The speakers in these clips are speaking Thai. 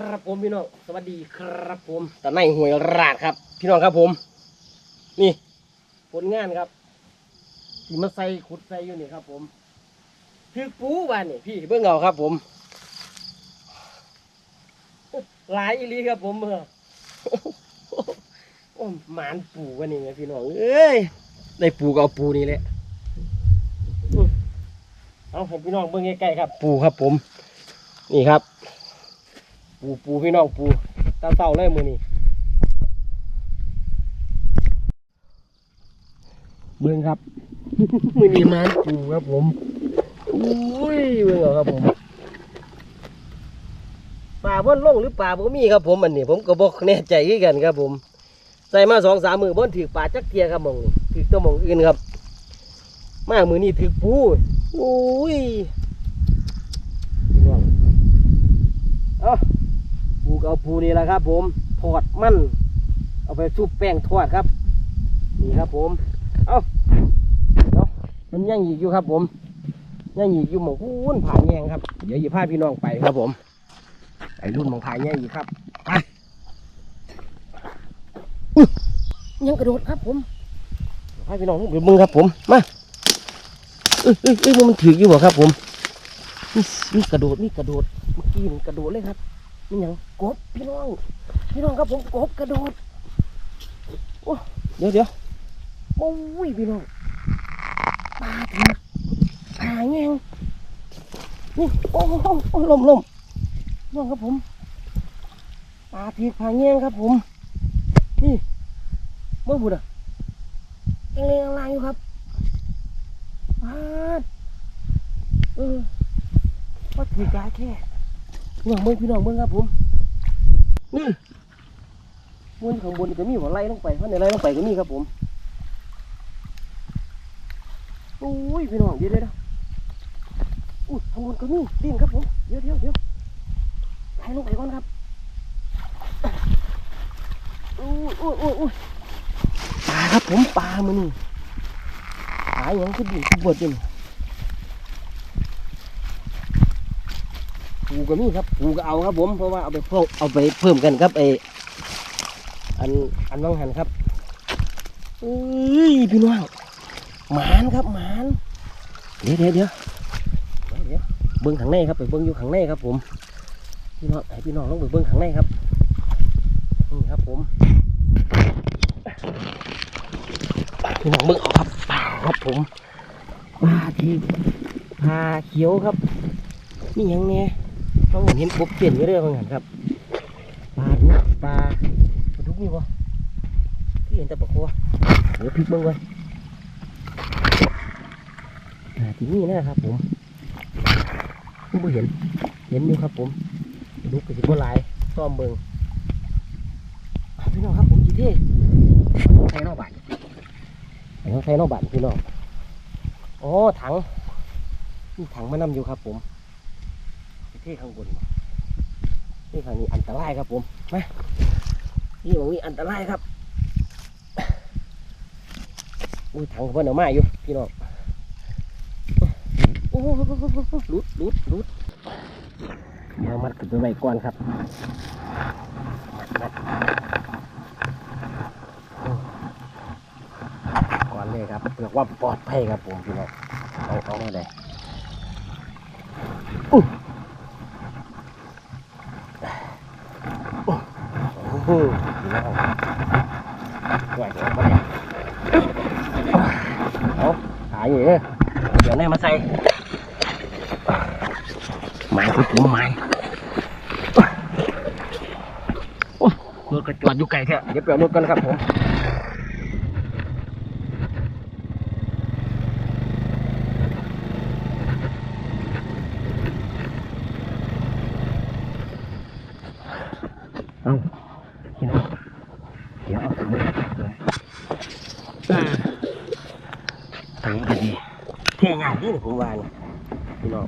ครับผมพี่น้องสวัสดีครับผมตะไนหวยราดครับ พี่น้องครับผม นี่ผลงานครับที่มาใส่ขุดใส่อยู่นี่ครับ ผมคือปูบ้านนี่พี่เบิ่งเอาครับ ผม หลายอีลีครับ ผมเออโอ้หมานปูกันนี่ไงพี่น้องเอ้ยได้ปูก็เอาปูนี่แหละเอาให้พี่น้องเบิ่งใกล้ๆครับ ปูครับ ผม นี่ครับ ปูปูพี่น้องปูตาเต่าเลยมือนี่เบิ่งครับ มือนี่มานปูครับผมอุ้ยเบิ่งเอาครับผมป่าบ่นลงหรือป่าบ่มีครับผมอันนี้ผมก็บอกแน่ใจคือกันครับผม ใส่มาสองสามมือบ่นถือป่าจักเทียครับหมองนี่ถือตัวหมองอื่นครับ มามือนี่ถือปูอุ้ยพี่น้องเอ้าปู ก็เอาปูนี่แหละครับ ผมทอดมันเอาไปชุบแป้งทอดครับ นี่ครับ ผมเอาเนาะมันยังอีกอยู่ครับ ผมยังอีกอยู่หมองพูนผ่านแยงครับ เดี๋ยวหยิบผ้าพี่น้องไปครับ ผมไอ้รุ่นหมองผ่านแยงอีกครับไปอุ๊ยยังกระโดดครับ ผมเดี๋ยวพาพี่น้องไปมึงครับ ผมมาเอ้ยเอ้ยเอ้ยมันถืออยู่บ่ครับ ผมนี่นี่กระโดดนี่กระโดดเมื่อกี้มันกระโดดเลยครับ นี่ยังกบพี่น้อง พี่น้องครับผมกบกระโดดโอ้เดี๋ยวเดี๋ยวโอ้ยพี่น้องปลาถึงปลาแงงนี่โอ้โหโอ้ลมลมน้องครับผมปลาถีกปลาแงงครับผม นี่เมื่อบุดอะเองเลี้ยงลายอยู่ครับปลาเออว่าถือกาแค่ พี่น้องเบิ่งพี่น้องเบิ่งครับผม นี่บนข้างบนนี่ก็มีหัวไล่ลงไปเพราะในไล่ลงไปก็มีครับผมโอ้ยพี่น้องเดี๋ยวเดี๋ยวเดี๋ยวอุ้ยข้างบนก็มีดิ้นครับผมเดี๋ยวเดี๋ยวเดี๋ยวไล่ลงไปก่อนครับอุ้ยอุ้ยอุ้ยอุ้ยปลาครับผมปลามันนี่ปลาอย่างคือดิ้นคือบดอยู่ ปูก็มีครับปูก็เอาครับผมเพราะว่าเอาไปเพิ่มเอาไปเพิ่มกันครับไออันอันว่างหันครับอุ้ยพี่น้องหมานครับหมานเดี๋ยวเดี๋ยวเดี๋ยวเดี๋ยวเบิ้งข้างในครับไปเบิ้งอยู่ข้างในครับ ผมพี่น้องให้พี่น้องลองไปเบิ้งข้างในครับนี่ครับผมพี่น้องเบิ้งเอาครับป่าครับผมปลาที่ปลาเขียวครับนี่ยังเนี่ย ต้องเห็นกบเปลี่ยนอยู่เรื่อยบางหันครับปลาดุกปลาปลาดุกมีบ่ที่เห็นแต่ปลาโคเดี๋ยวพลิกเบิ่งก่อนที่นี่นะครับผมไม่เห็น เห็นอยู่ครับผมปลาดุกก็สิบหลายซ่อมเบิ่งพี่น้องครับผมจีเท่ไทยนอกบ้านไทยนอกบ้านพี่น้องอ๋อถังมีถังมานำอยู่ครับผม ที่ข้างบนบ่นี่ข้างนี้อันตรายครับผมมานี่ตรงนี้อันตรายครับอุ้ยถังเพิ่นเอามาอยู่พี่น้องโอ้ลุดลุดลุดเดี๋ยวมัดขึ้นไปก่อนครับก่อนเลยครับเพื่อควาปลอดภัยครับผมพี่น้องเอาเอามาได้ โหไหวเดี๋ยวมาเนี่ยเอาหายอยู่เลยเดี๋ยวแน่มาใส่ไม้คือผมไม้รถกระจอดอยู่ไกลแค่เดี๋ยวเปลี่ยนรถกันครับผมเอาพี่น้องเดี๋ยวเอาถุงมือเลยถังก็ดีเท่งา นนี่ผมวางพี่น้อง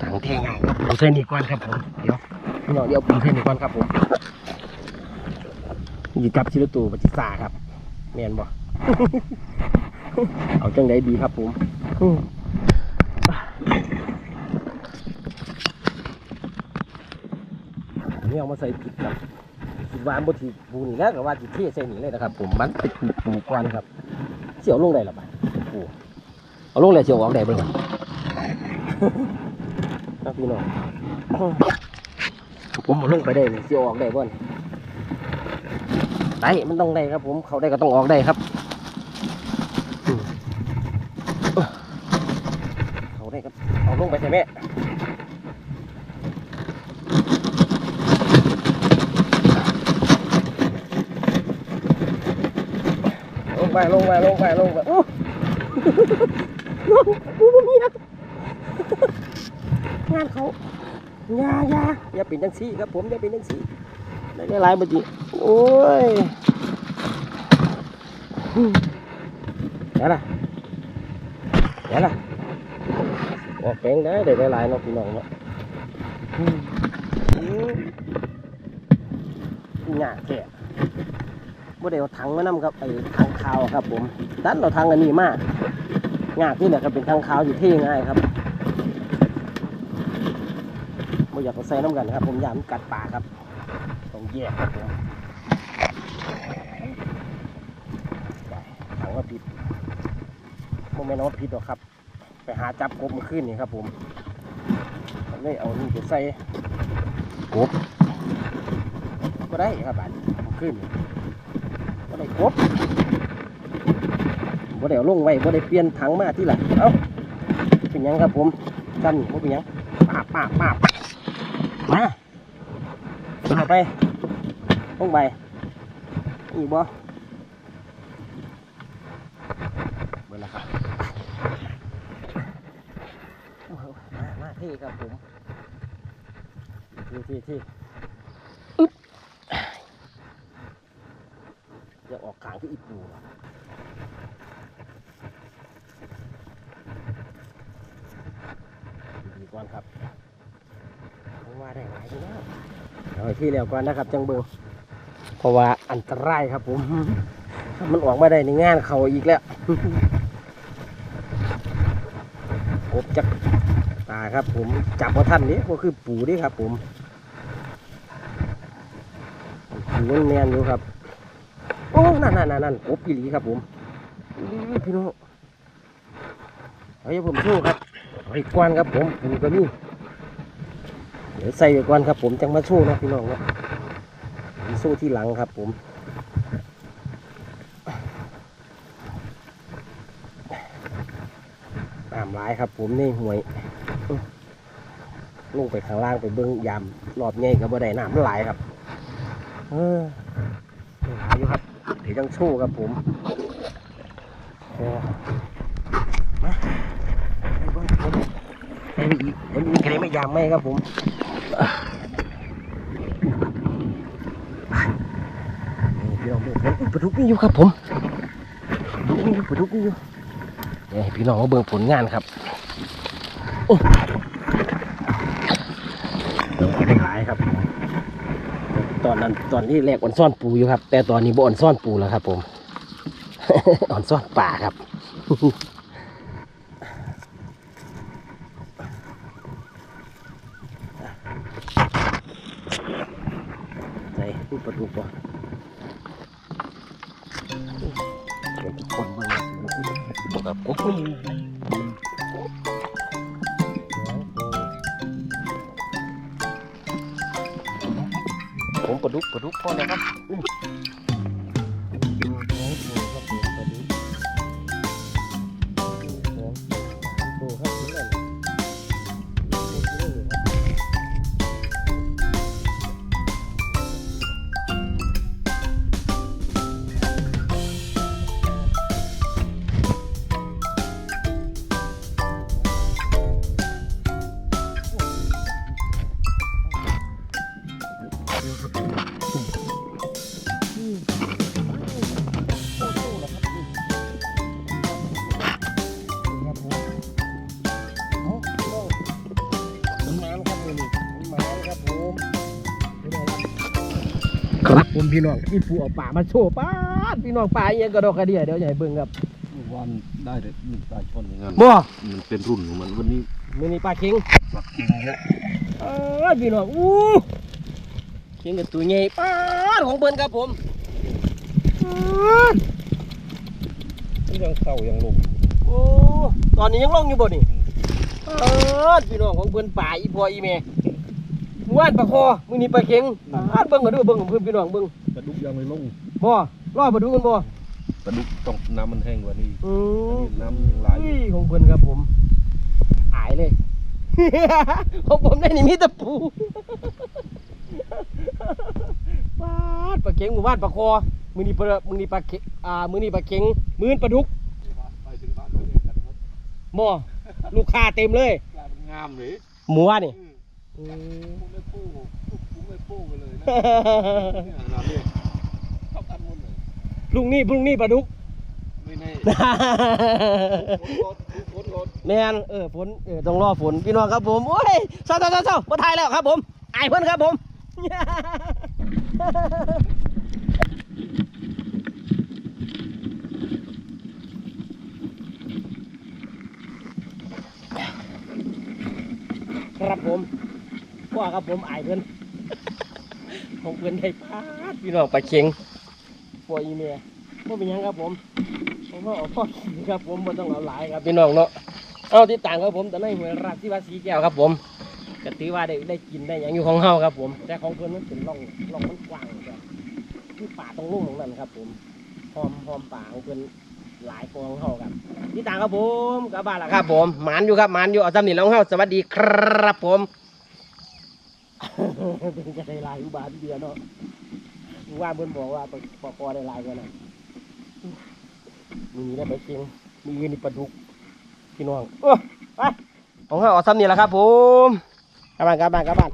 ถังเท่งานปูเส้นอีกก้อนครับผมเดี๋ยวพี่น้องเดี๋ยวปูเส้นอีกก้อนครับผมอยู่กับชิลตูปฏิสาครับแมนบ่เอาจังไดดีครับผมอืมอันนี้เอามาใส่ผิดครับคิดว่าบ่ถีปูนี่แล้วก็ว่าสิเทใส่นี่เลยนะครับผมมันเป็นปูก่อนครับเสียวลงได้หรอบ่ปู เอาลงแล้วเสียวออกได้เบ่ครับครับพี่น้องผมเอาลงไปได้นี่เสียวออกได้บ่นได้มันต้องได้ครับผมเขาได้ก็ต้องออกได้ครับอืมเขาได้ครับเอาลงไปใช่ไหมลงไปลงไปลงไปลงไปโอ้ลง กูบ่มีนะงานเขายายาอย่าเป็นจังซี่ครับผมอย่าเป็นจังซี่ได้ได้หลายบัดนี้โอ้ยเดี๋ยวล่ะเดี๋ยวล่ะออกแกงได้ได้ได้หลายเนาะพี่น้องเนาะหน้าแก่บ่ได้เอาถังมานำครับไอ้ถังขาวครับผมดันเอาถังอันนี้มา กยากนี่แหละครับเป็นถังขาวอยู่ที่ง่ายครับบ่อยากเอาใส่น้ำกันครับ ผมอยากกัดปากครับต้องแยกครับผมถังว่าผิดโมเมนต์ว่าผิดหรอกครับ ไปหาจับกบมาขึ้นนี่ครับ ผมเลยเอานี่ไปใส่กบก็ได้ครับบาดนี้เอาขึ้นนี่บ่ได้ครบ บ่ได้เอาลงไว้บ่ได้เปลี่ยนถังมาที่หลังเอ้าเป็นหยังครับผมกันบ่เป็นหยังปาบปาบปาบมาเอาไปลงไปอีกบ่เบิ่งละครับโอ้โหมามาที่ครับผมที่ที่ที่อึ๊บอย่าออกขางที่อีปูนะดี ก่อนครับผมว่าได้หลายอยู่แล้วเอาไว้ที่แล้วก่อนนะครับจังเบิงเพราะว่าอันตรายครับผม มันออกมาได้ในงานเขาอีกแล้ว กบจักตาครับ ผมจับว่าท่านนี้ก็คือปูนี่ครับ ผมปูมันแมนอยู่ครับโอ้นั่นนั่นนั่นนั่นกบอีหลีครับ ผมอื้อพี่น้องเฮ้ยผมสู้ครับ ไอ้กวนครับผมปูก็นี่เดี๋ยวใส่ไปก่อนครับ ผมจังมาสู้นะพี่น้องนะสู้ที่หลังครับผมน้ำร้ายครับ ผมนี่ห่วยลงไปข้างล่างไปเบิ้งยามรอบใหญ่ก็บ่ได้น้ำมันหลายครับ เออหลายอยู่ครับเดี๋ยวจังโชว์ครับผมโอ้มาไปก่อนผมไปอีกเห็น มีใครไม่ยามไหมครับผมพี่น้องดูผมอยปลาดุกนี่อยู่ครับผมปลาดุกนี่อยู่ปลาดุกนี่อยู่เดี๋ยพี่น้องมาเบิ่งผลงานครับโอ้ได้หายครับ ตอนนั้นตอนที่แรกอ่อนซ่อนปูอยู่ครับ แต่ตอนนี้บ่อ่อนซ่อนปูแล้วครับ ผมอ่อนซ่อนป่าครับ ดุกประดุกพอแล้วครับ พี่น้องพี่ปูเอาป่ามาโชว์ป้าดพี่น้องป่าเอียงกระดอกกระเดียเดี๋ยวใหญ่เบิ่งครับวันได้แต่หนึ่งปลาช่อนอย่างนั้นบ่มันเป็นรุ่นของมันวันนี้มือนี้ปลาเค็งปลาเก่งครับเออพี่น้องอู้เห็นกับตัวใหญ่ป้าดของเพิ่นครับผมป๊าดนี่ยังเศร้ายังลงโอ้ตอนนี้ยังลงอยู่บ่นี่ป๊าดพี่น้องของเพิ่นป่าอีพ่ออีแม่ ว่านปลาคอมื้อนี้ปลาเข็งป๊าดเบิ่งก็ดูเบิ่งของเพิ่นพี่น้องเบิ่งปลาดุกยังไม่ลงบ่รอมาดูกันบ่ปลาดุกต้องน้ำมันแห้งกว่านี้อืมน้ำยังไหลายอุ้ยของเพิ่นครับผมหายเลยของผมได้นี่มีแตะปูปาดปลาเข็งหมู่บ้านปลาคอมือนี้ปลามือนี้ปลาเข็งอ่ามือนี้ปลาเข็งมือนี้ปลาดุกไปถึงบ้านก็เรียกกันหมดหม้อลูกค้าเต็มเลยกลายเป็นงามเลยหมูว่านี่ อืมผมไม่ปูผมไม่ปูกันเลยนะเนี่ยน้ำเนี่ยเข้ากันหมดเลยพรุ่งนี้พรุ่งนี้ปลาดุก ไม่แน่ฝนรถฝนรถแมนเออฝนเออต้องรอฝนพี่น้องครับผมโอ้ยเศร้าเศร้าเศร้าเศร้ามาถ่ายแล้วครับผมอายเพิ่นครับผมครับผม พ่อครับผมอายเพิ่นของเพิ่นได้พาดพี่น้องปลาเค็งพ่ออีเมียพ่เป็นหยังครับผมผมว่าเอาพ่อขี่ครับผมบ่ต้องเอาหลายครับพี่น้องเนาะเอาติดตามครับผมแต่ในหัวราชที่ว่าสีแก้วครับผมก็ถือว่าได้ได้กินได้หยังอยู่ของเฮาครับผม แต่ของเพิ่นมันเป็นร่องร่องมันกว้างแบบคือป่าตรงลุ่มของนั้นครับ ผมหอมหอมป่าของเพิ่นหลายกว่าของเฮาครับติดตามครับผมกลับบ้านแล้วครับผมหมานอยู่ครับหมานอยู่เอาซ้ำนี่แล้วของเฮาสวัสดีครับผม เป็นจะได้ลายอุบาทเดียวเนาะว่าเพิ่นบอกว่าปอปอได้ลายกันนะมีได้ไปเชียงมีนี่ปลาดุกพี่น้องโอ้ไปของเฮาออกซ้ำนี่แหละครับผมกลับบ้านกลับบ้านกลับบ้าน